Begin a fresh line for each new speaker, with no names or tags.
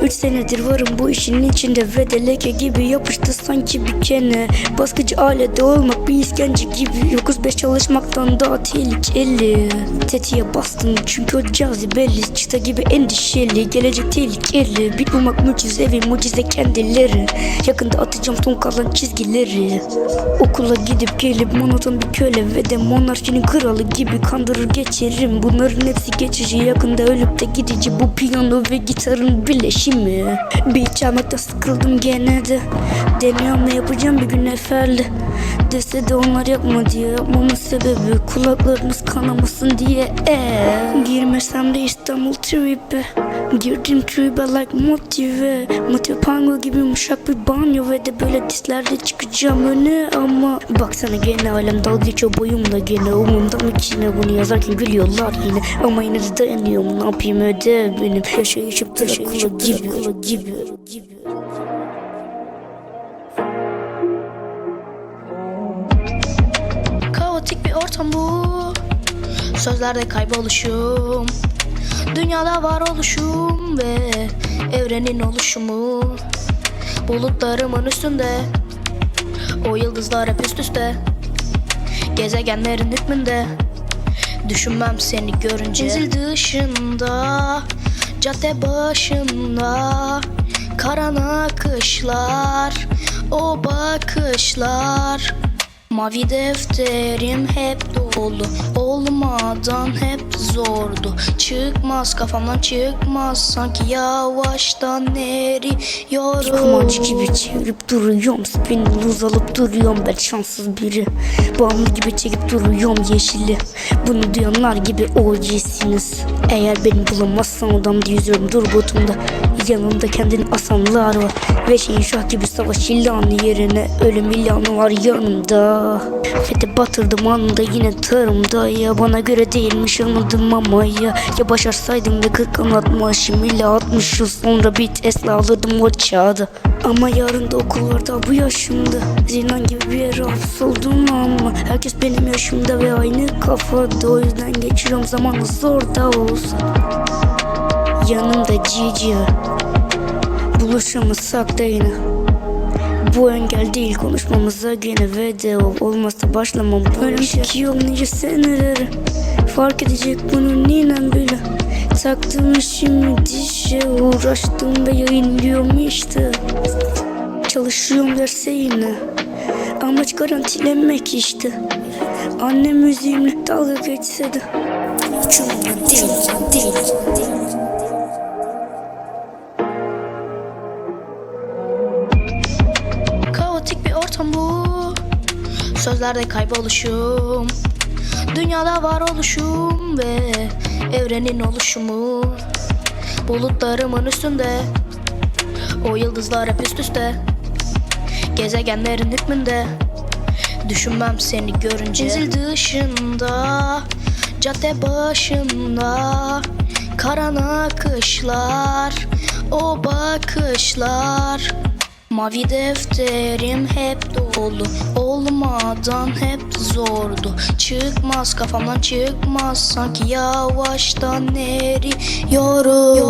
Kaç senedir varım bu işin içinde Ve de leke gibi yapıştı sanki bir kene. Baskıcı alede olmak bir işkence gibi Yokuz beş çalışmaktan daha tehlikeli. Tetiğe bastım çünkü o cazibeli Çıta gibi endişeli Gelecek tehlikeli. Bir bulmak mucizevi mucize kendileri. Yakında atacağım son kalan çizgileri. Okula gidip gelip monoton bir köle Ve de monarşinin kralı gibi kandırır geçerim. Bunların hepsi geçici yakında ölüp de gidici. Bu piyano ve gitarın birleşimi Bir çalmakta sıkıldım gene de. Deniyorum ne yapacağım bir gün eferli Dese de onlar yapma diye Yapmamın sebebi kulaklarınız kanamasın diye. Ee, Girmesem de İstanbul tribe Girdim tribe like motive. Motive pango gibi yumuşak bir banyo Ve de böyle dislerde çıkacağım öne. Ama baksana gene alem dalga geçiyor boyumla gene Umumda mı ki ne bunu yazarken gülüyorlar yine. Ama yine de dayanıyorum ne yapayım ödev benim. Yaşayışım Drakula gibi gibi gibi.
Kaotik bir ortam bu. Sözlerde kayboluşum. Dünyada var oluşum ve evrenin oluşumu. Bulutlarımın üstünde. O yıldızlar hep üst üste. Gezegenlerin hükmünde. Düşünmem seni görünce. Menzil dışında Cadde başında Karanlık akışlar O bakışlar Mavi defterim hep dolu Olmadan hep zordu. Çıkmaz kafamdan çıkmaz Sanki yavaştan eriyorum.
Kumancı gibi çevirip duruyorum Spinning uzalıp duruyorum. Ben şanssız biri Bağımlı gibi çekip duruyorum yeşili. Bunu duyanlar gibi OG'siniz Eğer beni bulamazsan odamda yüzüyorum dur botumda. Yanımda kendini asanlar var. Ve şeyin şah gibi savaş ilanı yerine Ölüm ilanı var yanımda Ve de batırdım anında yine tarımda Ya. Bana göre değilmiş anladım ama ya. Ya başarsaydım ve kırk anlatmışım ile atmış yıl sonra bir Tesla alırdım o çağda Ama yarın da okullarda bu yaşımda Zindan gibi bir yere hapis oldum ama Herkes benim yaşımda ve aynı kafada. O yüzden geçiriyorum zamanı zor da olsa. Yanımda Cici Buluşamasak da yine bu engel değil konuşmamıza gene ve de ol- olmazsa başlamam Böyle ki yol nice seneleri Fark edecek bunu ninem bile. Taktım işimi dişe uğraştım ve yayınlıyorum işte. Çalışıyorum derse yine. Amaç garantilemek işte. Annem müziğimle dalga geçse de. Uçumda değil, değil, değil
bu. Sözlerde kayboluşum. Dünyada var oluşum ve evrenin oluşumu. Bulutlarımın üstünde. O yıldızlar hep üst üste. Gezegenlerin hükmünde. Düşünmem seni görünce. Menzil dışında Cadde başında. Karanlık akışlar O bakışlar Mavi defterim hep dolu Olmadan hep zordu. Çıkmaz kafamdan çıkmaz Sanki yavaştan eriyorum